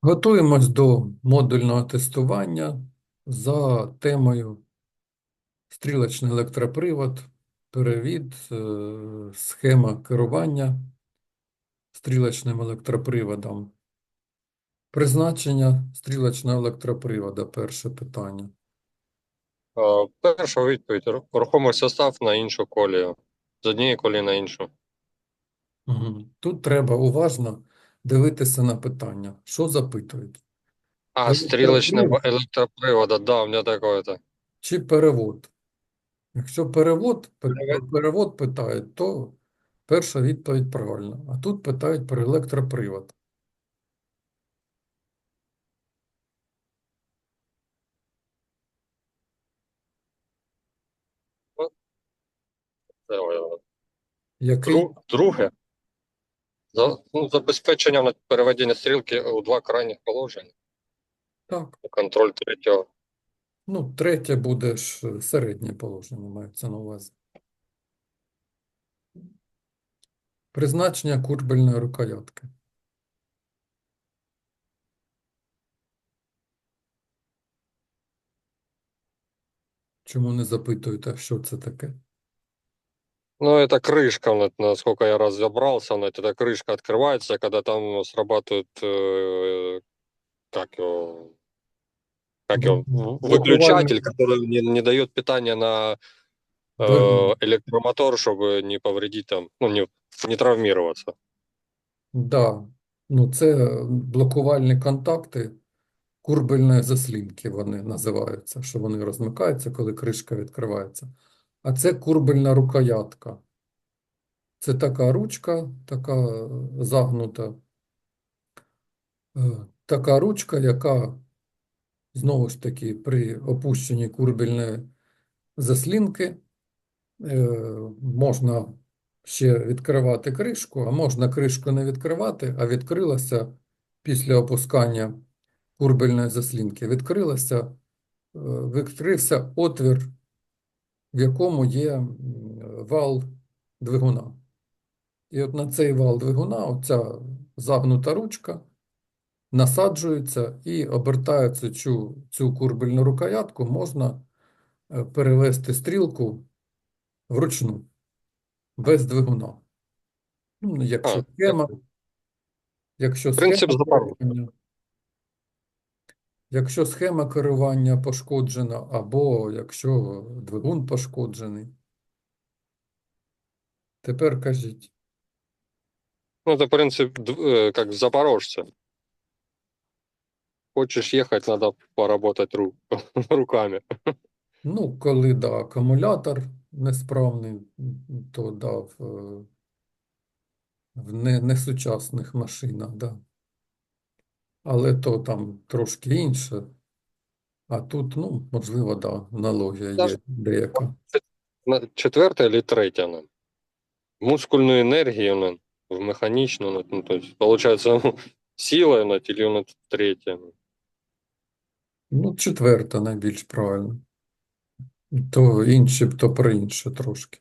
Готуємось до модульного тестування за темою стрілочний електропривод, перевід, е, схема керування стрілочним електроприводом. Призначення стрілочного електропривода перше питання. Е, Перша відповідь Ру- рухомий состав на іншу колію. З однієї колії на іншу. Тут треба уважно дивитися на питання. Що запитують? А, стрілочний Електропривод електропривода, да, у мене такое-то. чи перевод? Якщо перевод, Перевод. перевод питають, то перша відповідь правильна. А тут питають про електропривод. Який? Друге. За, ну, забезпечення на переведення стрілки у два крайніх положення. Так. Контроль третього. Ну, третє буде ж е, середнє положення, мається на увазі. Призначення курбельної рукоятки. Чому не запитуєте, що це таке? Ну, это крышка, вот, насколько я разобрался, вот, эта крышка открывается, когда там срабатывает, э, как его, как его, Блок- выключатель, который не, не дает питания на э, Двигун. электромотор, чтобы не повредить там, ну, не, не травмироваться. Да. Ну, це блокувальні контакти курбельної заслінки вони називаються, що вони розмикаються, коли кришка відкривається. А це курбельна рукоятка. Це така ручка, така загнута. Е, Така ручка, яка знову ж таки при опущенні курбельної заслінки е, можна ще відкривати кришку, а можна кришку не відкривати, а відкрилася після опускання курбельної заслінки. Відкрилася, е, відкрився отвір, в якому є вал двигуна. І от на цей вал двигуна оця загнута ручка насаджується і обертається цю, цю курбельну рукоятку, можна е, перевести стрілку вручну, без двигуна. Ну, якщо схема, якщо схема. Якщо схема керування пошкоджена, або якщо двигун пошкоджений. Тепер кажіть, Ну, это принцип, д- э, как запорожца. Хочешь ехать, надо поработать ру- руками. ну, коли да, акумулятор несправний, то да, в, е, в не, несучасних машинах, да. Але то там трошки інше. А тут, ну, можливо, да, аналогія є деяка. Четверте или третє? ну. Мускульную энергию ну, в механичную, ну, ну, то есть получается ну, сила ну, или ну, третье. ну. Ну, четверта найбільш правильно. То інші, то про інше трошки.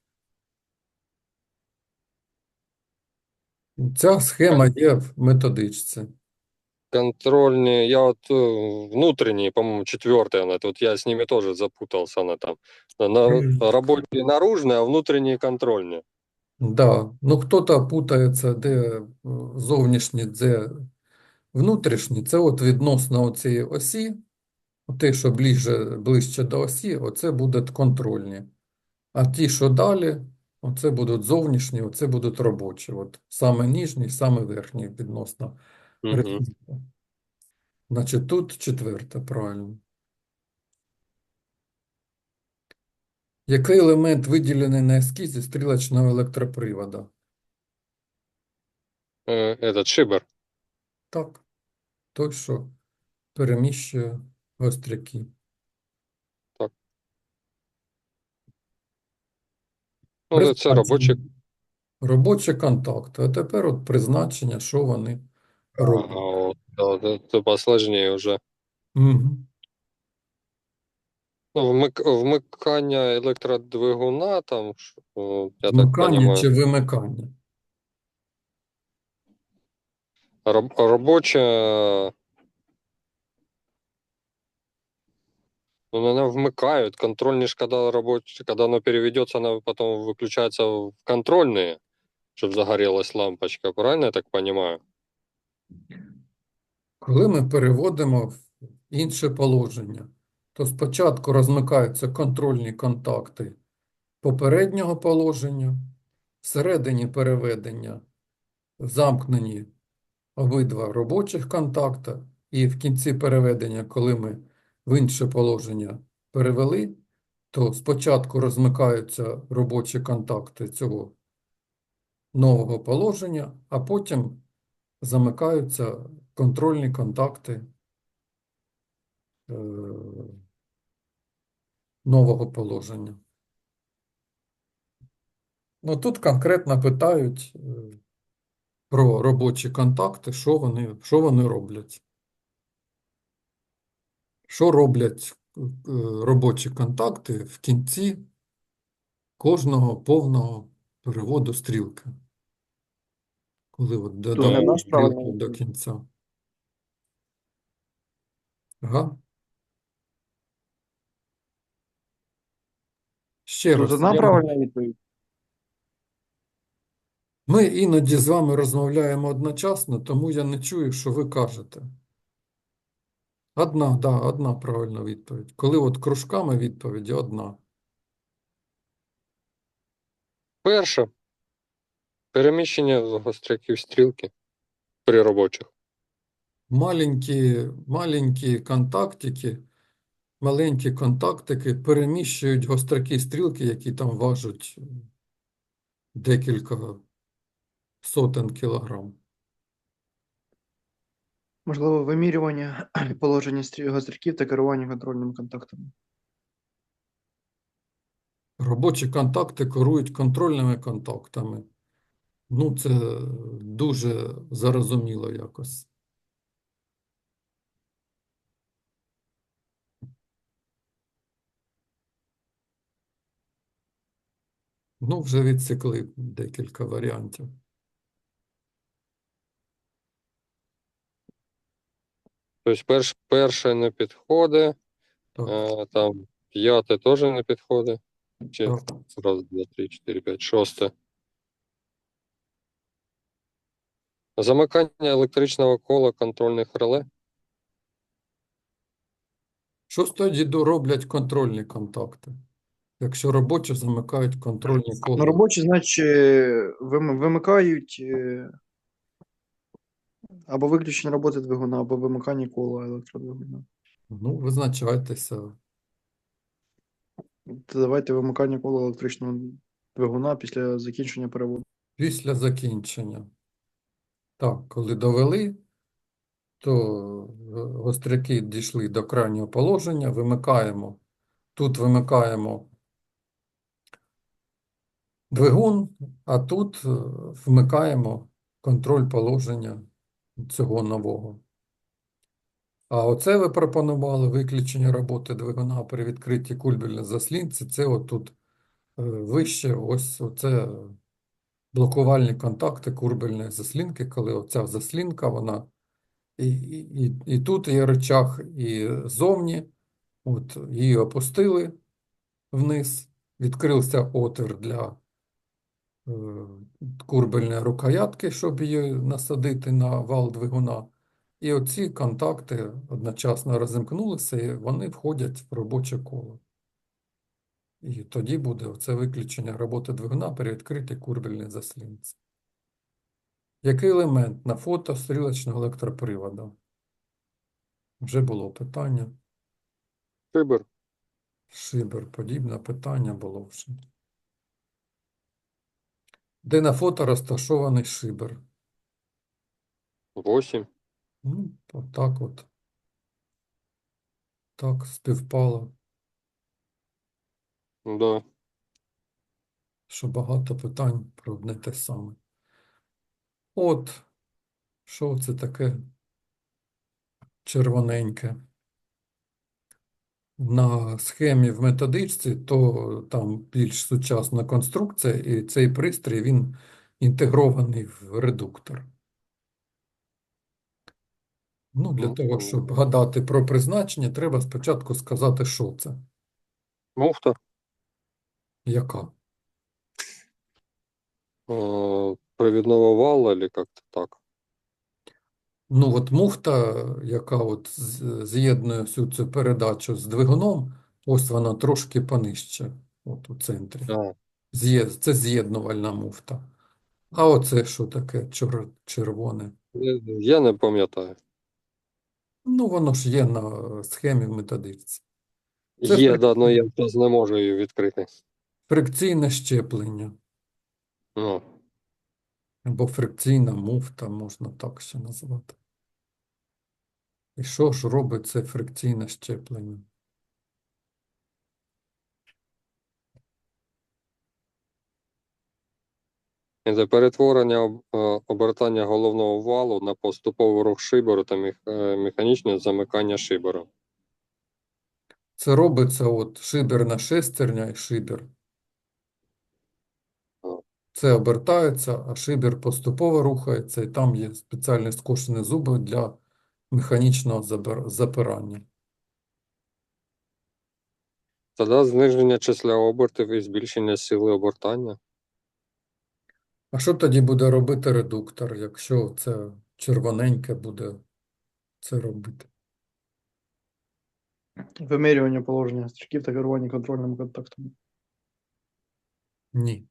Ця схема є в методичці Контрольные, я вот э, внутренние, по-моему, четвертая, она, вот я с ними тоже запутался, она там на, на Мгм. рабочие наружные, а внутренние контрольные. Да, ну хто-то путається, де е, зовнішні, де внутрішні. Це от відносно цієї осі, те, що ближче, ближче до осі, оце будуть контрольні. А ті, що далі, оце будуть зовнішні, оце будуть робочі. От саме нижній, саме верхній відносно Різниці. Значить, тут четверте, правильно. Який елемент виділений на ескізі стрілочного електропривода? Э, Этот шибер. Так, той, що переміщує гостряки. Ну, це робочий. Робочі контакти. А тепер от призначення, що вони Ровно. Да, да, это посложнее уже. Угу. Ну, вмикання електродвигуна, там, о, я так Вмикання розумію. чи вимикання? Роб, робоча. Ну, она вмыкают. Контрольный же, когда рабочий, когда оно переведется, она потом выключается в контрольные, чтобы загорелась лампочка. Правильно я так понимаю? Коли ми переводимо в інше положення, то спочатку розмикаються контрольні контакти попереднього положення, всередині переведення замкнені обидва робочих контакти, і в кінці переведення, коли ми в інше положення перевели, то спочатку розмикаються робочі контакти цього нового положення, а потім замикаються контрольні контакти е, нового положення. Ну, тут конкретно питають е, про робочі контакти, що вони, що вони роблять. Що роблять е, робочі контакти в кінці кожного повного переводу стрілки? Коли от наш стрілку до кінця. Ага. Ще раз. одна правильна відповідь. Ми іноді з вами розмовляємо одночасно, тому я не чую, що ви кажете. Одна, да, одна правильна відповідь. Коли от кружками відповіді одна. Перше. Переміщення гостряків стрілки при робочих. Маленькі, маленькі контактики, маленькі контактики переміщують гострякі стрілки, які там важать декілька сотень кілограм. Можливо, вимірювання положення гостряків та керування контрольними контактами. Робочі контакти керують контрольними контактами. Ну, це дуже зарозуміло якось. Ну, вже відсікли декілька варіантів. Тобто перш, перше не підходить, Так, а, там п'яте теж не підходить. Чи так. раз, два, три, чотири, п'ять, шосте. Замикання електричного кола контрольних реле. Що ж тоді роблять контрольні контакти? Якщо робочі замикають контрольні кола. На робочі, значить, е, вим- вимикають е, або виключення роботи двигуна, або вимикання кола електродвигуна. Ну, визначайтеся. То давайте вимикання кола електричного двигуна після закінчення переводу. Після закінчення. Так, коли довели, то е, гостряки дійшли до крайнього положення, вимикаємо. Тут вимикаємо двигун, а тут е, вмикаємо контроль положення цього нового. А оце ви пропонували виключення роботи двигуна при відкритій кульбільній заслінці. Це отут е, вище, ось оце блокувальні контакти курбельної заслінки, коли оця заслінка, вона і, і, і, тут є рычаг, і зовні, от її опустили вниз, відкрився отвір для е, курбельної рукоятки, щоб її насадити на вал двигуна. І оці контакти одночасно розімкнулися, і вони входять в робоче коло. І тоді буде оце виключення роботи двигуна при відкритій курбельній заслінці. Який елемент на фото стрілочного електроприводу? Вже було питання. Шибер. Шибер, подібне питання було вже. Де на фото розташований шибер? 8. Ну, отак от. Так, співпало, Да. що багато питань про одне те саме. От, що це таке червоненьке? На схемі в методичці, то там більш сучасна конструкція, і цей пристрій, він інтегрований в редуктор. Ну, для Ну, того, ну. щоб гадати про призначення, треба спочатку сказати, що це, Муфта. Яка. Э, Провідного вала, или как-то так. Ну, от муфта, яка от з- з'єднує всю цю передачу з двигуном, ось вона трошки понижче, от у центрі. А, З'є... Це з'єднувальна муфта. А оце що таке чор... червоне? я- я не пам'ятаю. Ну, воно ж є на схемі в методичці. Це Є, да, фрик- но я зараз не можу її відкрити. Фрикційне щеплення Ну, або фрикційна муфта, можна так ще назвати. І що ж робить це фрикційне щеплення? це перетворення е, обертання головного валу на поступовий рух шиберу та е, механічне замикання шиберу. Це робиться от шиберна шестерня і шибер. Це обертається, а шибер поступово рухається, і там є спеціальні скошені зуби для механічного запирання. Тоді зниження числа обертів і збільшення сили обертання. А що тоді буде робити редуктор, якщо це червоненьке буде це робити? Вимірювання положення стрічків та керування контрольним контактом. Ні.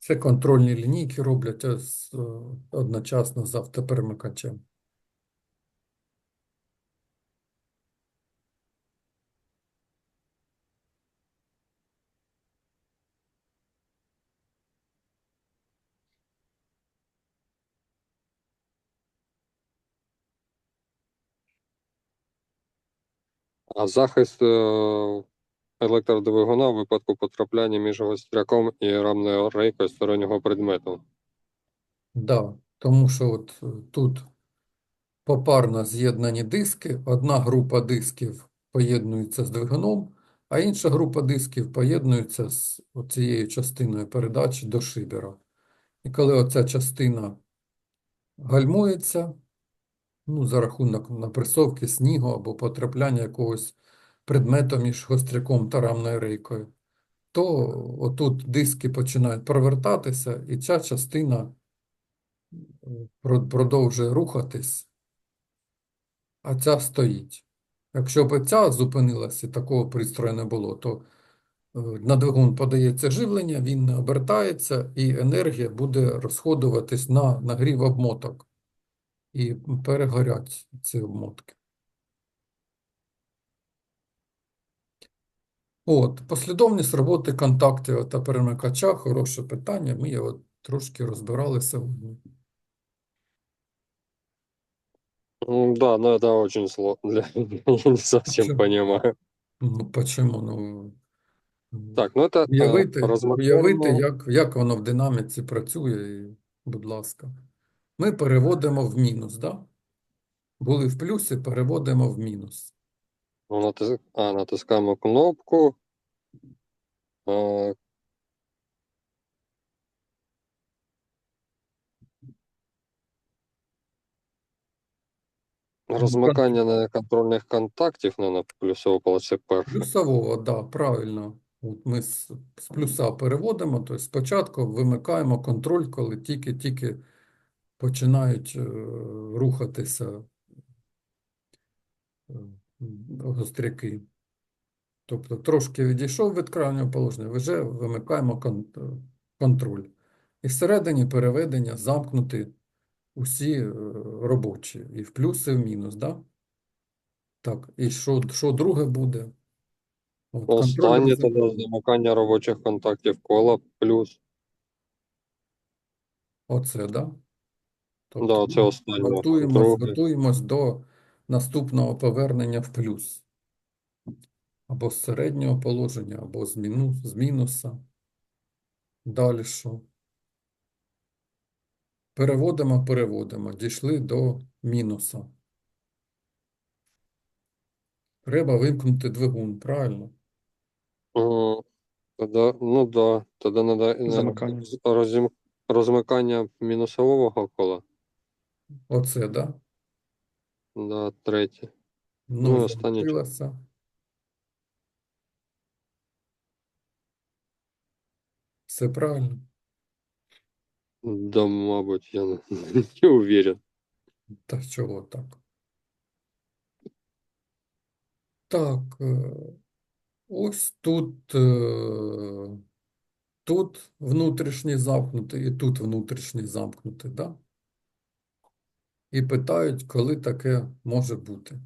Це контрольні лінійки роблять е, одночасно з автоперемикачем. А захист е, електродвигуна в випадку потрапляння між гостряком і рамною рейкою стороннього предмету. Да, тому що от е, тут попарно з'єднані диски, одна група дисків поєднується з двигуном, а інша група дисків поєднується з цією частиною передачі до шибера. І коли оця частина гальмується, ну, за рахунок напресовки снігу або потрапляння якогось предмету між гостряком та рамною рейкою, то отут диски починають провертатися, і ця частина е, продовжує рухатись, а ця стоїть. Якщо б ця зупинилася і такого пристрою не було, то е, на двигун подається живлення, він не обертається, і енергія буде розходуватись на нагрів обмоток. І перегорять ці обмотки. От, послідовність роботи контактів та перемикача – хороше питання. Ми його трошки розбирали сьогодні. Ну, да, но это очень сложно. Я не совсем Чё? понимаю. Ну, почему? Ну, Так, ну это уявити, розмовляємо. уявити, як, як воно в динаміці працює, і, будь ласка. Ми переводимо в мінус, да? Були в плюсі, переводимо в мінус. Ну, натис... А, натискаємо кнопку. а, Розмикання неконтрольних контактів ну, на плюсово полоси перше. Плюсового, да, правильно. От ми з, з плюса переводимо, тобто спочатку вимикаємо контроль, коли тільки-тільки починають е, рухатися е, гостряки. Тобто трошки відійшов від крайнього положення, вже вимикаємо контроль. І всередині переведення замкнути усі е, робочі, і в плюс, і в мінус, да? Так, і що, що друге буде? От, Останнє тоді замикання робочих контактів кола плюс. Оце, да? Да, це останнє. готуємось, готуємось до наступного повернення в плюс. Або з середнього положення, або з, мінус, з мінуса. Далі що? Переводимо, переводимо. Дійшли до мінуса. Треба вимкнути двигун, правильно? Тоді, ну да, тоді треба Замикання. розмикання мінусового кола. Оце, да? Да, третє. Ну, Ну, останнє. Все правильно. Да, мабуть, я не, не уверен. Та чого так? Так, е, ось тут, е, тут внутрішній замкнутий і тут внутрішній замкнутий, да? І питають, коли таке може бути.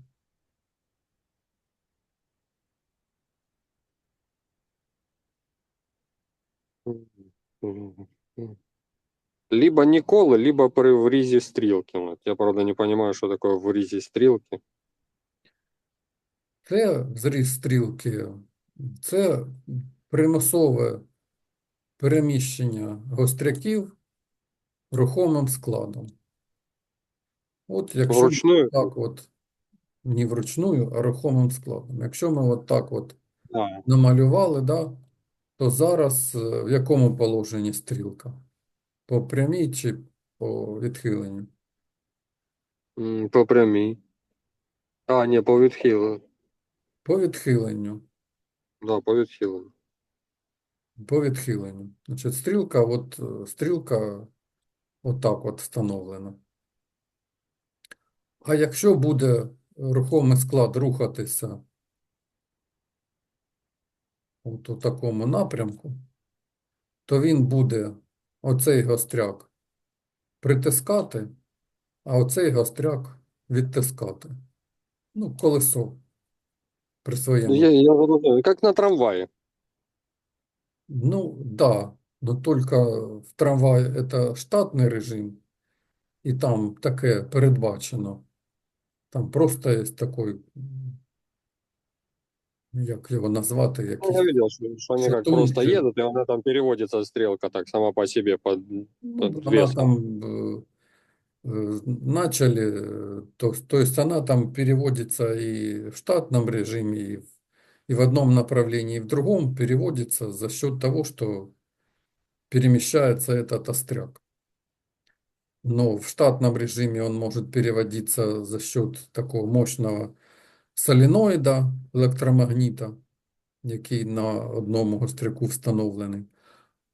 Либо ніколи, либо при врізі стрілки. Я, правда, не розумію, що таке врізі стрілки. Це зріз стрілки, це примусове переміщення гостряків рухомим складом. От якщо Вручную? так от, не вручную, а рухомим складом. Якщо ми от так от Да. намалювали, да, то зараз е, в якому положенні стрілка? По прямій чи по відхиленню? М, По прямій. А, ні, по відхиленню. По відхиленню. Да, по відхиленню. По відхиленню. Значить, стрілка, от, е, стрілка отак от встановлена. А якщо буде рухомий склад рухатися от у такому напрямку, то він буде оцей гостряк притискати, а оцей гостряк відтискати. Ну, колесо при Ну, своєму. Я, я розумію, як на трамваї. Ну, да, но только в трамвае это штатний режим, і там таке передбачено. Там просто є такий, м, як його назвати, Ну, якийсь, я видел, что, что они как просто Шатунки. едут, и она там переводится стрелка так сама по себе под, ну, под вона там э, э, начали, э, то, то есть она там переводится и в штатном режиме, и в, и в одном направлении, и в другом переводится за счет того, что перемещается этот остряк. Но в штатном режиме он может переводиться за счет такого мощного соленоїда, електромагніта, який на одному гостряку встановлений.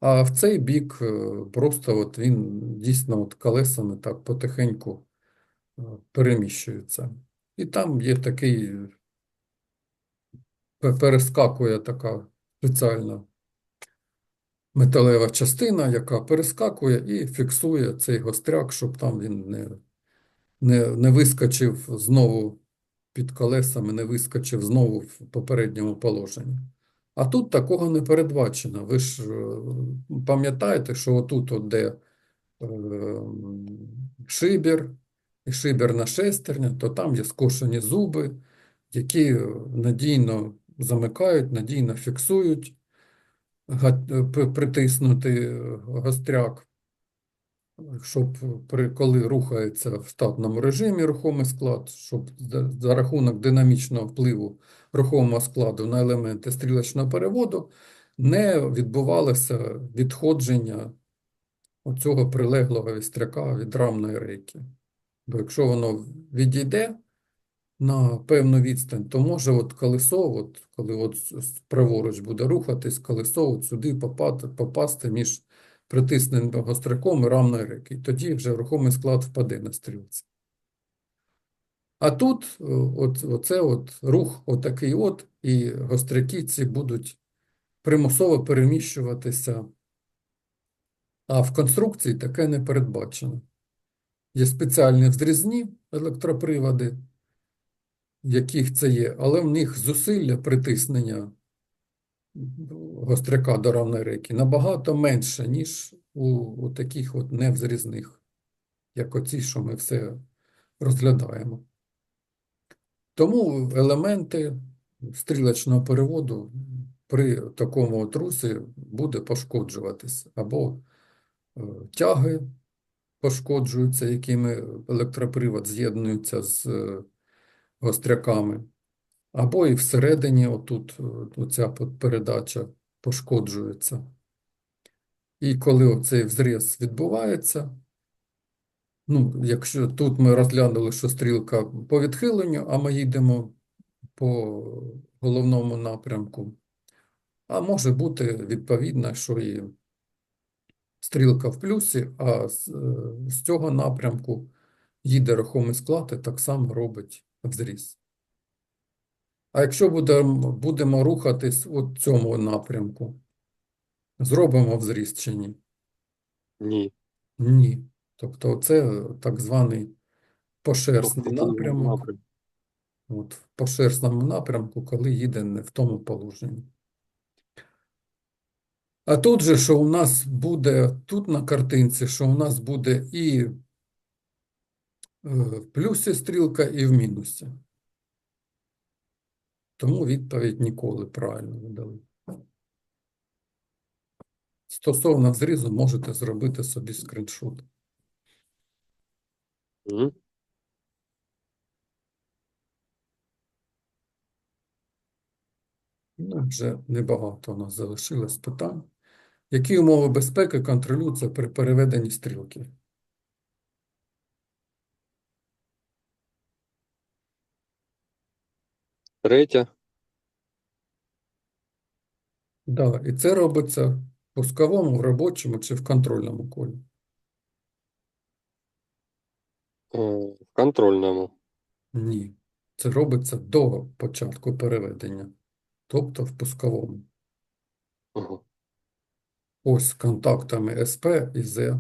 А в цей бік е, просто от він дійсно от колесами так потихеньку е, переміщується. І там є такий, перескакує така спеціальна металева частина, яка перескакує і фіксує цей гостряк, щоб там він не, не, не вискочив знову під колесами, не вискочив знову в попередньому положенні. А тут такого не передбачено. Ви ж е, пам'ятаєте, що отут, от де е, шибір і шибірна шестерня, то там є скошені зуби, які надійно замикають, надійно фіксують га- притиснути е, гостряк, щоб при, коли рухається в штатному режимі рухомий склад, щоб за, рахунок динамічного впливу рухомого складу на елементи стрілочного переводу не відбувалося відходження оцього прилеглого вістряка від рамної рейки. Бо якщо воно відійде на певну відстань, то може от колесо, от, коли от праворуч буде рухатись, колесо от сюди попасти, попасти між притисненим гостряком і рамною рейки. І тоді вже рухомий склад впаде на стрілці. А тут е, от, оце от рух отакий от, і гостряки ці будуть примусово переміщуватися. А в конструкції таке не передбачено. Є спеціальні взрізні електроприводи, яких це є, але в них зусилля притиснення гостряка до равної рейки. Набагато менше, ніж у, у таких от невзрізних, як оці, що ми все розглядаємо. Тому елементи стрілочного переводу при такому отрусі буде пошкоджуватись. Або е, тяги пошкоджуються, якими електропривод з'єднується з е, гостряками, або і всередині отут е, оця передача пошкоджується. І коли оцей взріз відбувається, Ну, якщо тут ми розглянули, що стрілка по відхиленню, а ми їдемо по головному напрямку. А може бути відповідно, що і стрілка в плюсі, а з, е, з цього напрямку їде рухомий склад і так само робить взріз. А якщо будемо, будемо рухатись у цьому напрямку, зробимо взріз чи ні? Ні. Ні. Тобто це так званий пошерстний Тобто, напрямок. напрям. От, в пошерстному напрямку, коли їде не в тому положенні. А тут же, що у нас буде, тут на картинці, що у нас буде і е, в плюсі стрілка, і в мінусі. Тому відповідь ніколи правильно не дали. Стосовно зрізу можете зробити собі скріншот. Мгм. Ну, вже небагато у нас залишилось питань. Які умови безпеки контролюються при переведенні стрілки? Третє. Да, і це робиться в пусковому, в робочому чи в контрольному колі. е, В контрольному. Ні. Це робиться до початку переведення, тобто в пусковому. Ага. Ось з контактами СП і З.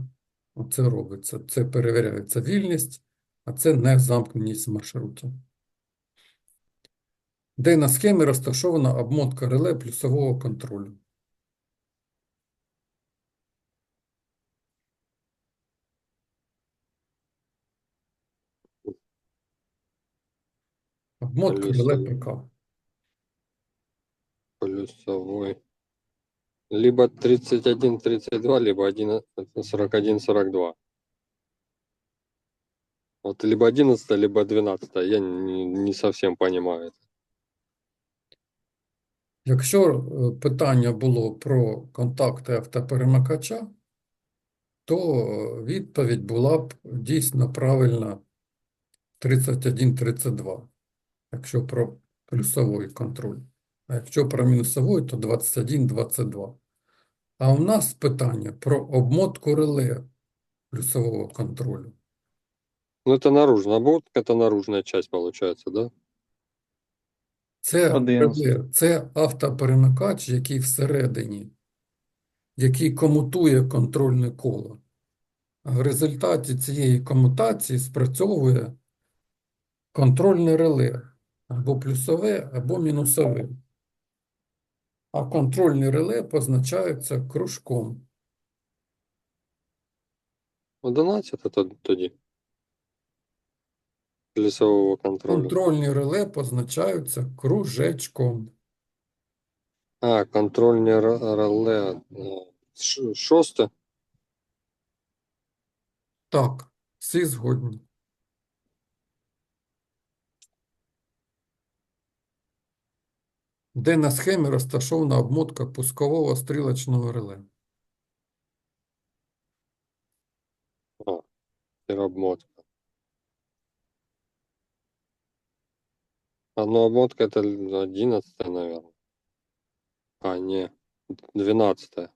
Оце робиться. Це перевіряється вільність, а це не замкненість маршруту. Де на схемі розташована обмотка реле плюсового контролю. Обмотка реле. ПК. Плюсовой. Либо 31-32, либо 11 41-42. Вот либо 11, либо 12. Я не, не совсем понимаю это. Якщо е, питання було про контакти автоперемикача, то е, відповідь була б дійсно правильна 31-32, якщо про плюсовий контроль. А якщо про мінусовий, то 21-22. А у нас питання про обмотку реле плюсового контролю. Ну, это наружная обмотка, это наружная часть получается, да? Це, це автоперемикач, який всередині, який комутує контрольне коло. А В результаті цієї комутації спрацьовує контрольне реле або плюсове, або мінусове. А контрольні реле позначаються кружком. 11 тоді. Лісового контролю. Контрольні реле позначаються кружечком. А, контрольні реле. е, ш- Шосте. Так, всі згодні. Де на схемі розташована обмотка пускового стрілочного реле? обмотка. Одна обмотка это 11, наверное. А, не, 12.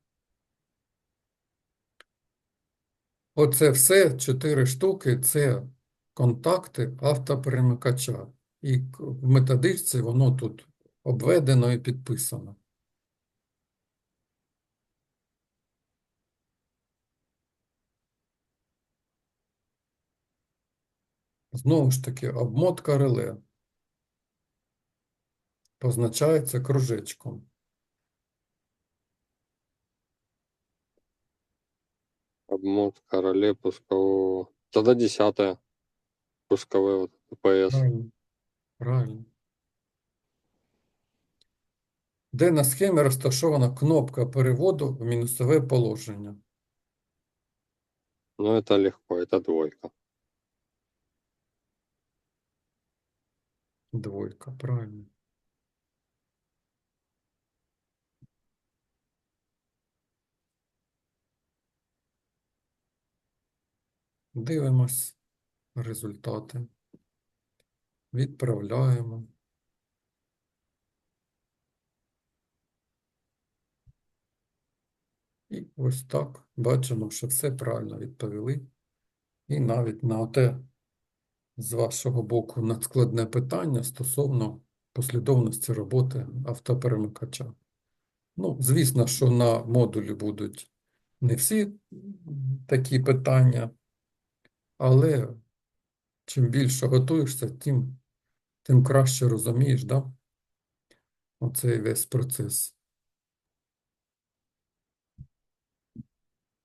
Оце все чотири штуки це контакти автоперемикача. І в методичці воно тут обведено і підписано. Знову ж таки, обмотка реле позначається кружечком. Обмотка реле пускового. Тогда 10. Пусковой вот ПС. Правильно. Правильно. Де на схемі розташована кнопка переводу в мінусове положення? Ну, это легко, это двойка. Двойка, правильно. Дивимось результати. Відправляємо. І ось так бачимо, що все правильно відповіли. І навіть на те з вашого боку надскладне питання стосовно послідовності роботи автоперемикача. Ну, звісно, що на модулі будуть не всі такі питання, але чим більше готуєшся, тим, тим краще розумієш, да? Оцей весь процес.